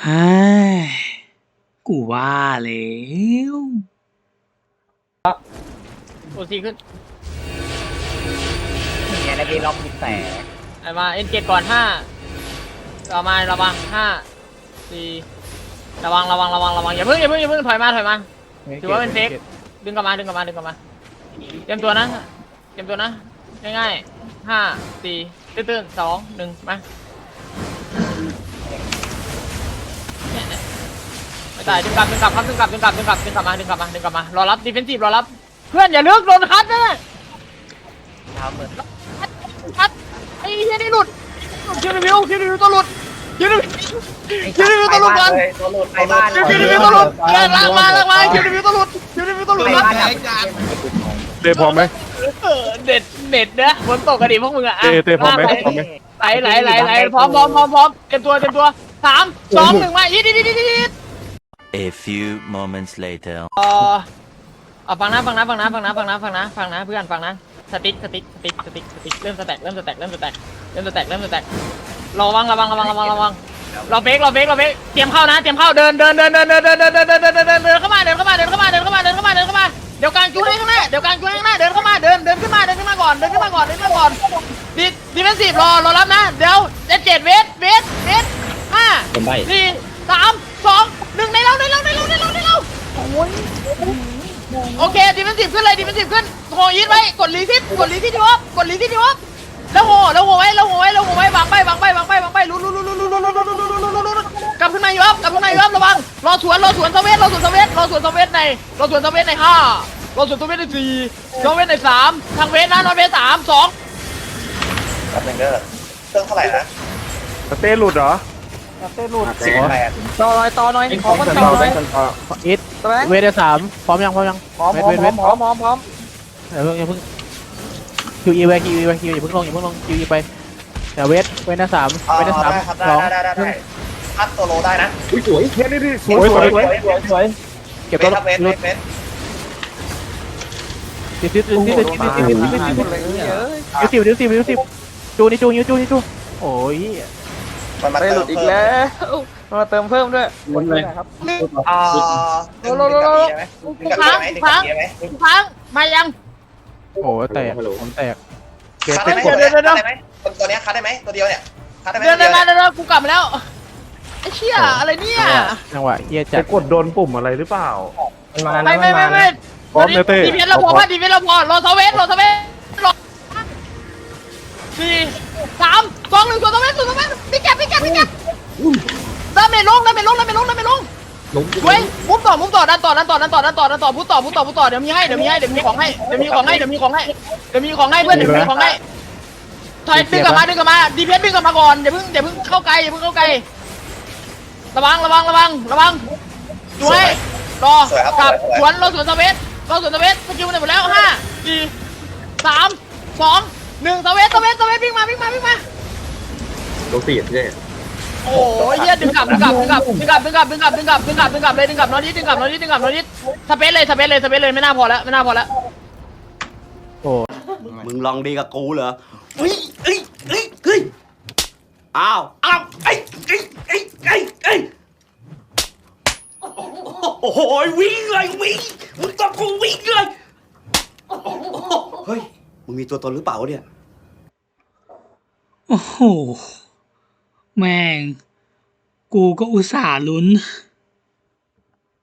เฮ้ยกูว่าแล้วโอซีขึ้นเนี่ยนะพี่ล็อกผิดแสไอ้มาเอ็นเกตก่อนห้าต่อมาระวังห้าสี่ระวังระวังระวังระวังอย่าเพิ่งอย่าเพิ่งอย่าเพิ่งถอยมาถอยมาถือว่าเป็นเฟกดึงกลับมาดึงกลับมาดึงกลับมาเตรียมตัวนะเตรียมตัวนะง่ายๆห้าสี่ตื้นๆสองหนึ่งมา ตายดึงกลับดึงกลับครับดึงกลับดึงกลับดึงกลับดึงกลับมาดึงกลับมาดึงกลับมารอรับดิเฟนซีฟรอรับ เพื่อนอย่าเลือกโดนคัดนะเท้าเหมือนคัดไอ้เหี้ยนี่หลุดคิวรีวิวคิวรีวิวตัวหลุดคิวรีวิวคิวรีวิวตัวหลุดก่อนเลยตัวหลุดไปบ้านคิวรีวิวตัวหลุดเออลากมาลากมาคิวรีวิวตัวหลุดคิวรีวิวตัวหลุดไปมาบ้านเตะพร้อมไหมเออเด็ดเด็ดนะฝนตกกันดิพวกมึงอะเตะเตะพร้อมไหมลากพร้อมไหมไหลไหลไหลไหลพร้อมพร้อมพร้อมพร้อมเตรียมตัวเตรียมตัวสามสองหนึ่งมาอีดอีดอีดอีดอีด A few moments later. เออเอาฟังนะฟังนะฟังนะฟังนะฟังนะฟังนะฟังนะเพื่อนฟังนะสติ๊กสติ๊กสติ๊กสติ๊กสติ๊กเริ่มสแต็กเริ่มสแต็กเริ่มสแต็กเริ่มสแต็กเริ่มสแต็กระวังระวังระวังระวังระวังเราเฟกเราเฟกเราเฟกเตรียมเข้านะเตรียมเข้าเดินเดินเดินเดินเดินเดินเดินเดินเดินเดินเดินเดินเดินเข้ามาเดินเข้ามาเดินเข้ามาเดินเข้ามาเดินเข้ามาเดินเข้ามาเดี๋ยวกลางจูให้ข้างหน้าเดี๋ยวกลางจูให้ข้างหน้าเดินเข้ามาเดินเดินขึ้นมาเดินขึ้นมาก่อนเดินขึ้นมาก่อนเดินขึ้นมาก่อนดีดีเฟนซีฟรอรอรับนะเดี๋ยวเจ็ดเจ็ดเวทเวทเวทห้าสี่สามสองหนึ่งในเราในเราใน โอเคดิฟเฟนซีฟขึ้นเลยดิฟเฟนซีฟขึ้นโหยีดไว้กดรีซิปกดรีซิปดีวอฟกดรีซิปดีวอฟแล้วโหแล้วโหไว้แล้วโหไว้แล้วโหไว้วางไปวางไปวางไปวางไปลุ้นลุ้นลุ้นลุ้นลุ้นลุ้นลุ้นลุ้นลุ้นลุ้นลุ้นลุ้นกลับขึ้นมาอยู่ครับกลับขึ้นมาอยู่ครับระวังรอสวนรอสวนสเวทรอสวนสเวทรอสวนสเวทในรอสวนสเวทในห้ารอสวนสเวทในสี่สเวทในสามทางเวทนะนอนเวทสามสองแป๊บนึงเด้อเครื่องเท่าไหร่นะสเตะหลุดเหรอ สิบแปดต่อหน่อยต่อหน่อยขอคนต่อหน่อยอิทเวทสามพร้อมยังพร้อมยังพร้อมพร้อมพร้อมพร้อมพร้อมพร้อมอย่าเพิ่งอย่าเพิ่งคิวอีไปคิวอีไปคิวอย่าเพิ่งลงอย่าเพิ่งลงคิวอีไปเดี๋ยวเวทเวทสามอ่าเวทสามได้ครับได้สองได้ได้ได้พัดตัวโลได้นะสวยเฮ้ยนี่ดิสสวยวยสสววยยสวยสวยเก็บเวตัวทครับเวทหลุดเวทดิดิดิดิดิดิดิดิดิดิดิดิดิดิดิดิดิจูนี่จูนี่จูนี่จูโอ้ย มันมาไปเติหลุมดอีกแล้วมาเติมเพิ่มด้วยอ่าดึงดึงกับอีได้ไหมดึงกับอีได้ไหมดึงกับอีได้ไหมทุกครั้งมายังโอ้แตกผมแตกเก็บคัดเต็ได้มไหมกดคัดได้ไหมตัวเนี้ยคัดได้ไหมตัวเดียวเนี่ยคัดได้ไหมเดินตัวเดิเดีนยวมาเดินมากูกลับมาแล้วไอ้เชี่ยอะไรเนี่ยจังหวะเฮียจัจะดกดโดนปุ่มอะไรหรือเปล่า ไม่ไม่ไม่ไม่พร้อมเลยเต้ ดีเวนเราพอว่าดีเวนเราพอรอสเวทรอสเวท งดาเมจลงดาเมจลงดาเมจลงเว้ยมุฟต่อมุฟต่อดันต่อดันต่อดันต่อดันต่อดันต่อพุทต่อพุทต่อพุทต่อเดี๋ยวมีให้เดี๋ยวมีให้เดี๋ยวมีของให้เดี๋ยวมีของให้เดี๋ยวมีของให้เดี๋ยวมีของให้เพื่อนเดี๋ยวมีของให้ถอยดึงกลับมาดึงกลับมาดีเพนดึงกลับมาก่อนอย่าเพิ่งอย่าเพิ่งเข้าไกลอย่าเพิ่งเข้าไกลระวังระวังระวังระวังดูให้รอกลับสวนรอสวนสเวทรอสวนสเวทสกิลมันหมดแล้วห้าสี่สามสองหนึ่งสเวทสเวทสเวทวิ่งมาวิ่งมาวิ่งมาลงตีดเนี่ย โอ้ยเฮียดึงกลับดึงกลับดึงกลับดึงกลับดึงกลับดึงกลับดึงกลับดึงกลับดึงกลับเลยดึงกลับนอนิดดึงกลับนอนิดดึงกลับนอนิดสเปซเลยสเปซเลยสเปซเลยไม่น่าพอแล้วไม่น่าพอแล้วโอ้มึงลองดีกับกูเหรอเฮ้ยเฮ้ยเฮ้ยเฮ้ยอ้าวอ้าวไอ้ไอ้ไอ้ไอ้ไอ้โอ้โหวิ่งเลยวิ่งมึงต้องกูวิ่งเลยเฮ้ยมึงมีตัวตนหรือเปล่าวะเนี่ยโอ้โห แม่ง กูก็อุตส่าห์ลุ้น